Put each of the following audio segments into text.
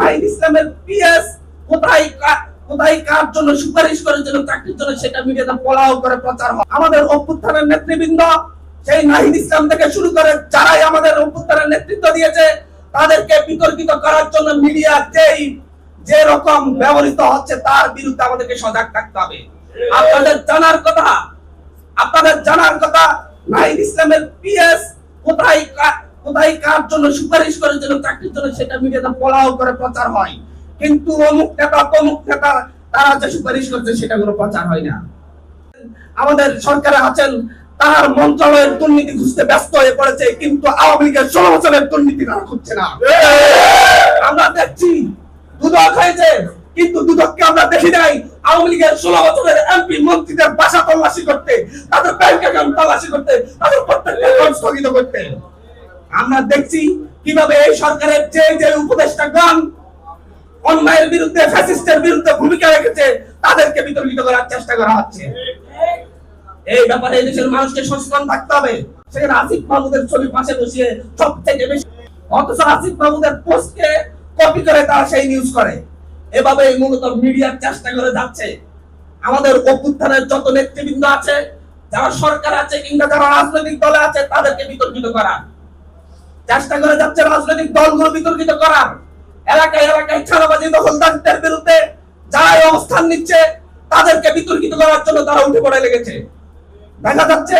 নাহিদ ইসলামের পিএস কোথায় যে রকম ব্যবহৃত হচ্ছে, তার বিরুদ্ধে আমাদেরকে সজাগ থাকতে হবে। আপনাদের জানার কথা, আপনাদের জানার কথা, নাহিদ ইসলামের পিএস কোথায় কোথায় কার জন্য সুপারিশ করার জন্য চাকরির জন্য সেটা মিডিয়াতে পলাও করে প্রচার হয়। কিন্তু অমুক নেতা, তমুক নেতা, তারা যে সুপারিশ করছে সেটা কোনো প্রচার হয় না। আমাদের সরকারে আছেন, তার মন্ত্রণালয়ের দুর্নীতি খুঁজতে ব্যস্ত হয়ে পড়েছে, কিন্তু আওয়ামী লীগের ষোলো বছরের দুর্নীতি তারা খুঁজছে না। আমরা দেখছি, দুদক হয়েছে, কিন্তু দুদককে আমরা দেখি নাই। আওয়ামী লীগের ষোলো বছরের এমপি মন্ত্রীদের বাসা তল্লাশি করতে, তাদের ব্যাংক অ্যাকাউন্ট তল্লাশি করতে, তাদের প্রত্যেকটা স্থগিত করতে। আমরা দেখছি কীভাবে এই সরকারের যে যে উপদেষ্টাগণ অন্যায়ের বিরুদ্ধে, ফ্যাসিস্টের বিরুদ্ধে ভূমিকা রেখেছে, তাদেরকে বিতর্কিত করার চেষ্টা করা হচ্ছে। এই ব্যাপারে এই দেশের মানুষকে সচেতন থাকতে হবে। সেখানে আসিফ মাহমুদের ছবি পাশে বসিয়ে সব থেকে বেশি অথচ আসিফ মাহমুদের পোস্টকে কপি করে তারা সেই নিউজ করে। এভাবে মূলত মিডিয়ার চেষ্টা করে যাচ্ছে। আমাদের অভ্যুত্থানের যত নেতৃবৃন্দ আছে, যারা সরকার আছে কিংবা যারা রাজনৈতিক দলে আছে, তাদেরকে বিতর্কিত করা। চেষ্টা করে যাচ্ছে রাজনৈতিক দলগুলো বিতর্কিত করার। এলাকায় এলাকায় ছাড়াবাজি দখলদারদের বিরুদ্ধে যারা অবস্থান নিচ্ছে, তাদেরকে বিতর্কিত করার জন্য তারা উঠে পড়ে লেগেছে। দেখা যাচ্ছে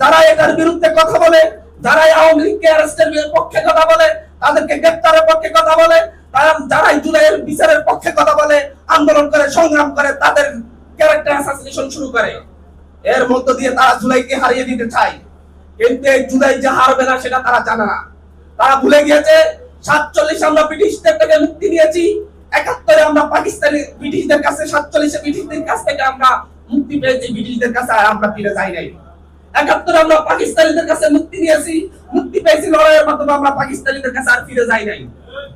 যারা এটার বিরুদ্ধে কথা বলে যারা আওয়ামী লীগকে অ্যারেস্টের পক্ষে কথা বলে, তাদেরকে গ্রেপ্তারের পক্ষে কথা বলে, তারা যারাই জুলাইয়ের বিচারের পক্ষে কথা বলে, আন্দোলন করে, সংগ্রাম করে, তাদের ক্যারেক্টার অ্যাসাসিনেশন শুরু করে। এর মধ্য দিয়ে তারা জুলাইকে হারিয়ে দিতে চায়। কিন্তু এই জুলাই যে হারবে না, সেটা তারা জানে না। তারা ভুলে গিয়েছে, সাতচল্লিশ আমরা ব্রিটিশদের থেকে মুক্তি নিয়েছি, একাত্তরে আমরা পাকিস্তানি ব্রিটিশদের কাছে, সাতচল্লিশে ব্রিটিশদের কাছ থেকে আমরা মুক্তি পেয়েছি, ব্রিটিশদের কাছে আর আমরা ফিরে যাই নাই। একাত্তরে আমরা পাকিস্তানিদের কাছে মুক্তি নিয়েছি, মুক্তি পেয়েছি লড়াইয়ের মাধ্যমে আমরা পাকিস্তানিদের কাছে আর ফিরে যাই নাই।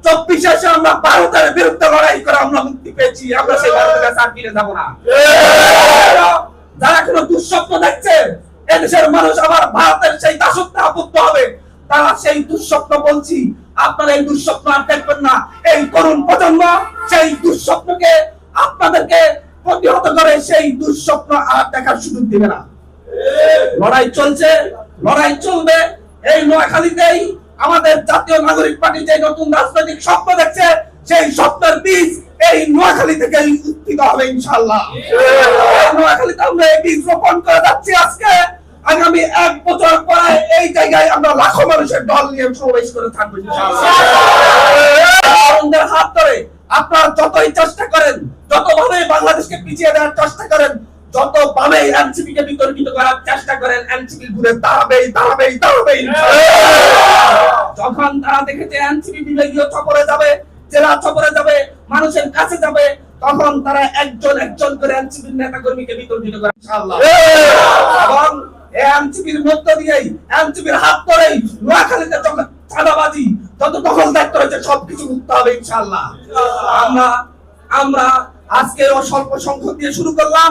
চব্বিশে এসে আমরা ভারতের বিরুদ্ধে লড়াই করে আমরা মুক্তি পেয়েছি, আমরা সেই ভারতের কাছে আর ফিরে যাব না। যারা কোনো দুঃস্বপ্ন দেখছে, এদেশের মানুষ আবার ভারতের সেই দাসত্বে আবদ্ধ হবে। তারা সেই দুঃস্বপ্ন বলছি। আপনারা এই দুঃস্বপ্ন আর দেখবেন না। এই তরুণ প্রজন্ম সেই দুঃস্বপ্নকে আপনাদেরকে প্রতিহত করে সেই দুঃস্বপ্ন আর দেখার সুযোগ দিবে না। লড়াই চলছে, লড়াই চলবে। এই নোয়াখালীতেই আমাদের জাতীয় নাগরিক পার্টি যে নতুন রাজনৈতিক স্বপ্ন দেখছে, সেই স্বপ্নের বীজ এই নোয়াখালী থেকে উত্থিত হবে ইনশাল্লাহ নোয়াখালীতে আমরা এই বীজ রোপণ করে যাচ্ছি আজকে। আগামী এক বছর পরে এই জায়গায় আমরা লাখো মানুষের দল নিয়ে সমাবেশ করে থাকব তরুণদের হাত ধরে আপনারা যতই চেষ্টা করেন যতভাবে বাংলাদেশকে পিছিয়ে দেওয়ার চেষ্টা করেন যত ভাবে এনসিপি কে বিতর্কিত করার চেষ্টা করেন এনসিপি ঘুরে দাঁড়াবেই দাঁড়াবেই দাঁড়াবেই যখন তারা দেখেছে এনসিপি বিভাগীয় চপরে যাবে জেলা চপরে যাবে মানুষের কাছে যাবে তখন তারা একজন একজন করে এনসিপি নেতা কর্মীকে বিতর্কিত করে ইনশাআল্লাহ। এবং এনসিপির মধ্য দিয়েই, এনসিপির হাত ধরেই নোয়াখালীতে যত চাঁদাবাজি, যত দখলদার করেছে, সবকিছু মুক্ত হবে ইনশাআল্লাহ। আমরা আমরা আজকে ও স্বল্প সংখ্যক দিয়ে শুরু করলাম।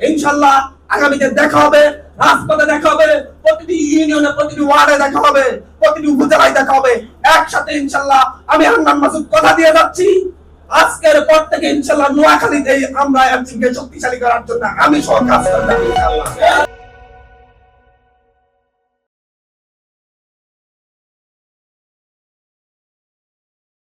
ইনশাআল্লাহ আগামীতে দেখা হবে, রাজপথে দেখা হবে, প্রতিটি ইউনিয়নে, প্রতিটি ওয়ার্ডে দেখা হবে, প্রতিটি উপজেলায় দেখা হবে। একসাথে ইনশাআল্লাহ আমি হান্নান মাসুদ কথা দিয়ে যাচ্ছি। আজকের পর থেকে ইনশাআল্লাহ নোয়াখালীতেই আমরা শক্তিশালী করার জন্য আমি ইনশাআল্লাহ।